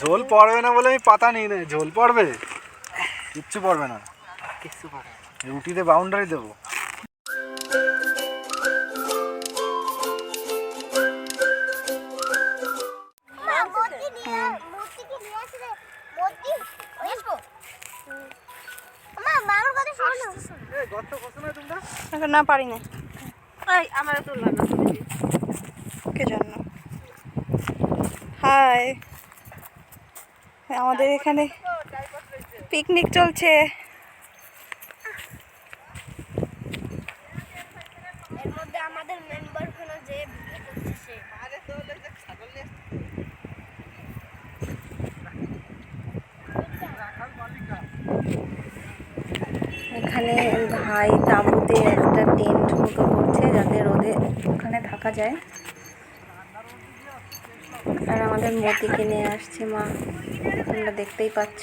ঝোল পড়বে না বলে আমি পাতা নিই না ঝোল পড়বে? কিচ্ছু পড়বে না। কিছু পড়ে না। রুটিতে বাউন্ডারি দেবো। না। পারি না। তো কে জন্য হাই। আমাদের এখানে পিকনিক চলছে। এখানে ভাই তাঁবুতে একটা টেন্ট মতো করছে যাতে রোদে ওখানে থাকা যায়। আর আমাদের মতি কিনে আসছে মা। তোমরা দেখতেই পাচ্ছ।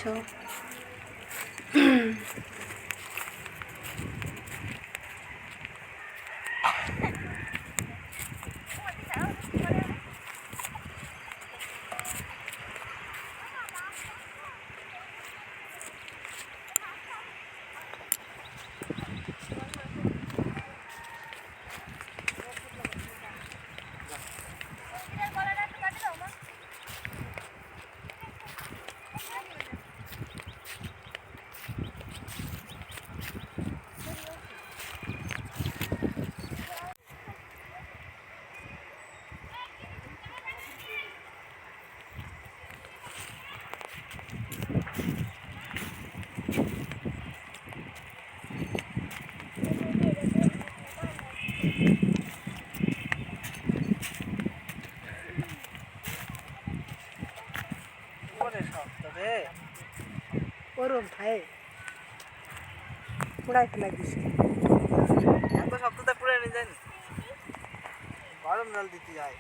ওরে শক্ত রে। ওরম ভাই পুরাই ফেলাই দিছে। এত শক্ততা পুরো নিয়ে যায় না। গরম জল দিতে যায়।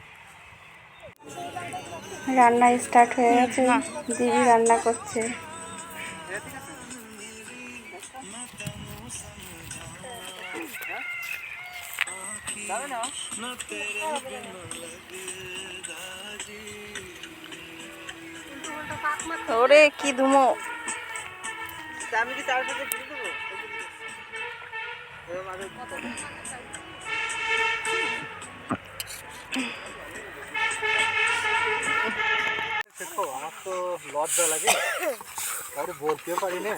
রান্না স্টার্ট হয়ে গেছে। দিদি রান্না করছে। যাবে না। ওরে কি ধুমো। আমি কি ঘুরে দেবো? মাঝে দেখো আমার তো লজ্জা লাগে। কাউকে বলতেও পারি না।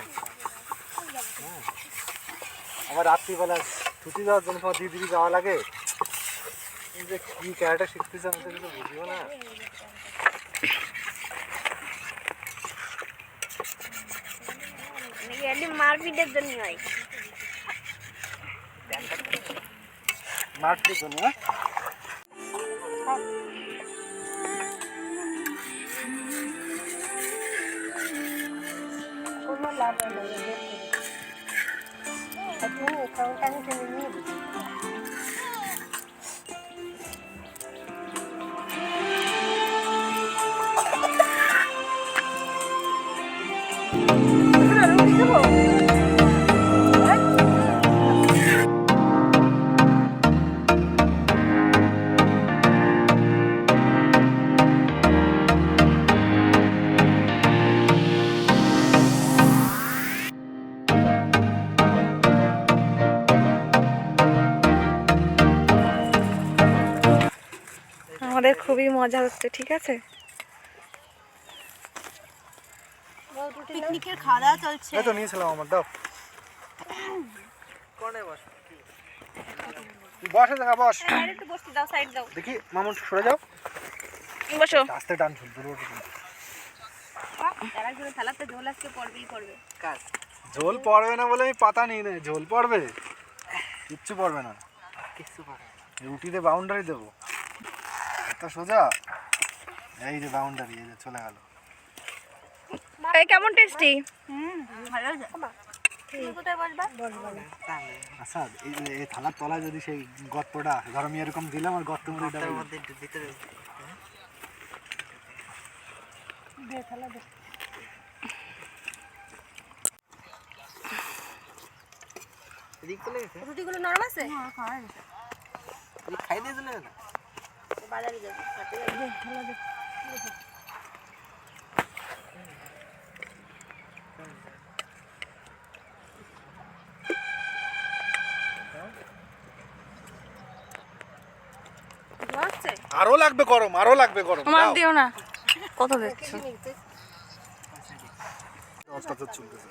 হ্যাঁ। আবার রাত্রিবেলা ছুটি দেওয়ার জন্য তোমার দিদি যাওয়া লাগে। এই যে কি ক্যারেক্টার শিখতেছে আমি তো কিছু বুঝিও না। এলি মারপিটের জন্য হয়। মারতে জন্য হ্যাঁ? কোনো লাভ হয় না তুমি এখানকার টেনে আমাদের খুবই মজা হচ্ছে ঠিক আছে? পিকনিকের খাওয়া দাওয়া চলছে। এই তো নিয়েছিলাম আমার দাও। কোনে বস তুই বসে দেখা বস। একটু বসতে দাও সাইড দাও। দেখি মামুন সরে যাও। বসো। আস্তে টান শুনতে ঝোল আজকে পড়বেই পড়বে। কাজ ঝোল পড়বে না বলে আমি পাতা নিই না ঝোল পড়বে? কিচ্ছু পড়বে না। রুটিতে বাউন্ডারি দেবো। তা সোজা? এই যে বাউন্ডারি এই যে চলে গেল। এই কেমন টেস্টি ভালো আচ্ছা এই থালার তলায় যদি সেই গর্তটা এরকম দিলাম আর গর্ত ভিতরে রুটিগুলো নরম আছে? খাই দিয়ে চলে বাজারে যাব। আরও লাগবে গরম আরও লাগবে গরম। তোমার দিও। না। কত অত্যাচার চলতেছে।